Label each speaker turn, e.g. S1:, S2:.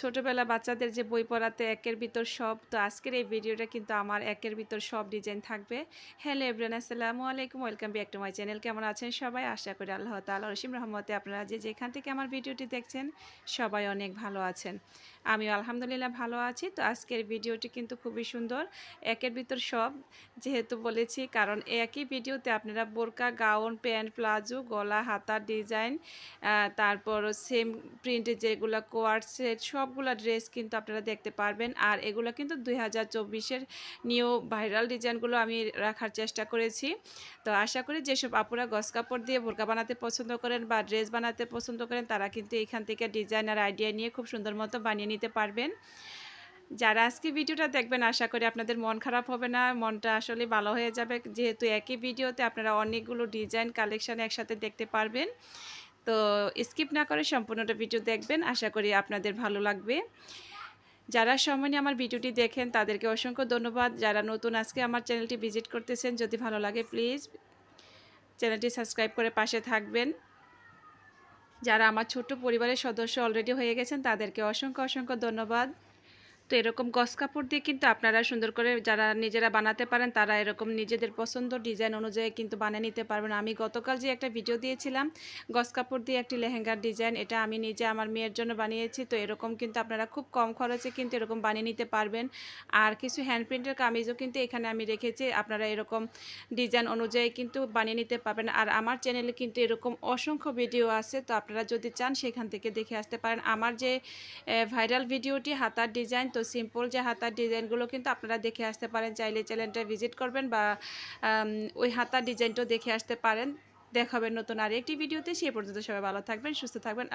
S1: ছোটোবেলা বাচ্চাদের যে বই পড়াতে একের ভিতর সব, তো আজকের এই ভিডিওটা কিন্তু আমার একের ভিতর সব ডিজাইন থাকবে। হ্যালো এভরিয়ান আসসালামু আলাইকুম welcome back to my channel কেমন আছেন সবাই? আশা করি আল্লাহ তাআলা রসিম রহমতে আপনারা যে যেখান থেকে আমার ভিডিওটি দেখছেন, সবাই অনেক ভালো আছেন। আমিও আলহামদুলিল্লাহ ভালো আছি। তো আজকের ভিডিওটি কিন্তু খুবই সুন্দর, একের ভিতর সব, যেহেতু বলেছি, কারণ একই ভিডিওতে আপনারা বোরকা, গাউন, প্যান্ট, প্লাজো, গলা, হাতার ডিজাইন তারপর সেম প্রিন্টের যেগুলো কোয়ার সেট সবগুলো ড্রেস কিন্তু আপনারা দেখতে পারবেন। আর এগুলো কিন্তু দুই হাজার চব্বিশের নিউ ভাইরাল ডিজাইনগুলো আমি রাখার চেষ্টা করেছি। তো আশা করি যেসব আপুরা গস কাপড় দিয়ে বোরকা বানাতে পছন্দ করেন বা ড্রেস বানাতে পছন্দ করেন, তারা কিন্তু এখান থেকে ডিজাইন আর আইডিয়া নিয়ে খুব সুন্দর মতো বানিয়ে নিতে পারবেন। যারা আজকে ভিডিওটা দেখবেন, আশা করি আপনাদের মন খারাপ হবে না। মনটা আসলে ভালো হয়ে যাবে। যেহেতু একই ভিডিওতে আপনারা অনেকগুলো ডিজাইন কালেকশান একসাথে দেখতে পারবেন। তো স্কিপ না করে সম্পূর্ণটা ভিডিও দেখবেন। আশা করি আপনাদের ভালো লাগবে। যারা সময় আমার ভিডিওটি দেখেন, তাদেরকে অসংখ্য ধন্যবাদ। যারা নতুন আজকে আমার চ্যানেলটি ভিজিট করতেছেন, যদি ভালো লাগে প্লিজ চ্যানেলটি সাবস্ক্রাইব করে পাশে থাকবেন। যারা আমার ছোট্ট পরিবারের সদস্য অলরেডি হয়ে গেছেন, তাদেরকে অসংখ্য অসংখ্য ধন্যবাদ। তো এরকম গস কাপড় দিয়ে কিন্তু আপনারা সুন্দর করে যারা নিজেরা বানাতে পারেন, তারা এরকম নিজেদের পছন্দ ডিজাইন অনুযায়ী কিন্তু বানিয়ে নিতে পারবেন। আমি গতকাল যে একটা ভিডিও দিয়েছিলাম, গস কাপড় দিয়ে একটি লেহেঙ্গার ডিজাইন এটা আমি নিজে আমার মেয়ের জন্য বানিয়েছি, তো এরকম কিন্তু আপনারা খুব কম খরচে কিন্তু এরকম বানিয়ে নিতে পারবেন। আর কিছু হ্যান্ড প্রিন্টের কামিজও কিন্তু এখানে আমি রেখেছি, আপনারা এরকম ডিজাইন অনুযায়ী কিন্তু বানিয়ে নিতে পারবেন। আর আমার চ্যানেলে কিন্তু এরকম অসংখ্য ভিডিও আছে, তো আপনারা যদি চান সেখান থেকে দেখে আসতে পারেন। আমার যে ভাইরাল ভিডিওটি হাতার ডিজাইন তো সিম্পল যে হাতার ডিজাইনগুলো কিন্তু আপনারা দেখে আসতে পারেন। চাইলে চ্যানেলটা ভিজিট করবেন বা ওই হাতার ডিজাইনটাও দেখে আসতে পারেন। দেখাবেন নতুন আর একটি ভিডিওতে। সে পর্যন্ত সবাই ভালো থাকবেন, সুস্থ থাকবেন।